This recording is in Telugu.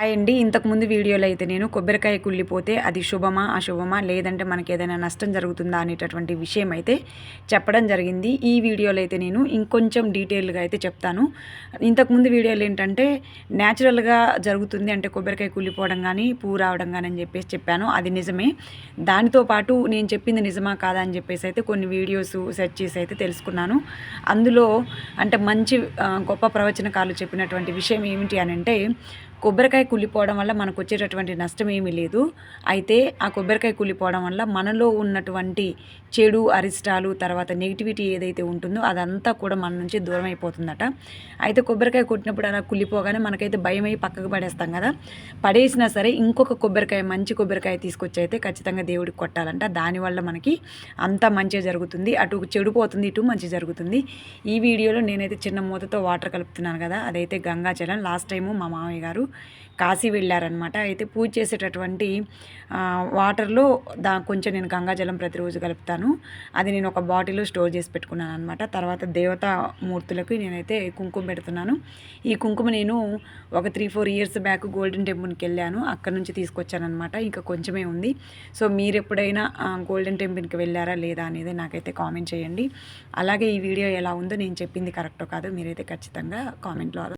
హాయ్ అండి. ఇంతకుముందు వీడియోలో అయితే నేను కొబ్బరికాయ కుళ్ళిపోతే అది శుభమా అశుభమా లేదంటే మనకి ఏదైనా నష్టం జరుగుతుందా అనేటటువంటి విషయం అయితే చెప్పడం జరిగింది. ఈ వీడియోలో అయితే నేను ఇంకొంచెం డీటెయిల్గా అయితే చెప్తాను. ఇంతకుముందు వీడియోలు ఏంటంటే న్యాచురల్గా జరుగుతుంది అంటే కొబ్బరికాయ కుళ్ళిపోవడం కానీ పూ రావడం కానీ అని చెప్పేసి చెప్పాను. అది నిజమే. దానితో పాటు నేను చెప్పింది నిజమా కాదా అని చెప్పేసి అయితే కొన్ని వీడియోస్ సెర్చ్ చేసి అయితే తెలుసుకున్నాను. అందులో అంటే మంచి గొప్ప ప్రవచనకాలు చెప్పినటువంటి విషయం ఏమిటి అని అంటే కొబ్బరికాయ కుళ్ళిపోవడం వల్ల మనకు వచ్చేటటువంటి నష్టం ఏమీ లేదు. అయితే ఆ కొబ్బరికాయ కుళ్ళిపోవడం వల్ల మనలో ఉన్నటువంటి చెడు అరిష్టాలు తర్వాత నెగిటివిటీ ఏదైతే ఉంటుందో అదంతా కూడా మన నుంచి దూరం అయిపోతుందట అయితే కొబ్బరికాయ కొట్టినప్పుడు అలా కుళ్ళిపోగానే మనకైతే భయం అయ్యి పక్కకు పడేస్తాం కదా. పడేసినా సరే ఇంకొక కొబ్బరికాయ మంచి కొబ్బరికాయ తీసుకొచ్చి అయితే ఖచ్చితంగా దేవుడికి కొట్టాలంట. దానివల్ల మనకి అంతా మంచిగా జరుగుతుంది. అటు చెడిపోతుంది ఇటు మంచి జరుగుతుంది. ఈ వీడియోలో నేనైతే చిన్న మూతతో వాటర్ కలుపుతున్నాను కదా. అదైతే గంగాజలం లాస్ట్ టైము మా మామయ్య గారు కాశీ వెళ్ళారనమాట అయితే పూజ చేసేటటువంటి వాటర్లో దా కొంచెం నేను గంగాజలం ప్రతిరోజు కలుపుతాను. అది నేను ఒక బాటిల్లో స్టోర్ చేసి పెట్టుకున్నాను అనమాట తర్వాత దేవతా మూర్తులకు నేనైతే కుంకుమ పెడుతున్నాను. ఈ కుంకుమ నేను ఒక three four years back golden టెంపుల్కి వెళ్ళాను. అక్కడ నుంచి తీసుకొచ్చాను అనమాట ఇంకా కొంచెమే ఉంది. సో మీరు ఎప్పుడైనా గోల్డెన్ టెంపుల్కి వెళ్ళారా లేదా అనేది నాకైతే కామెంట్ చేయండి. అలాగే ఈ వీడియో ఎలా ఉందో నేను చెప్పింది కరెక్టో కాదో మీరైతే ఖచ్చితంగా కామెంట్లో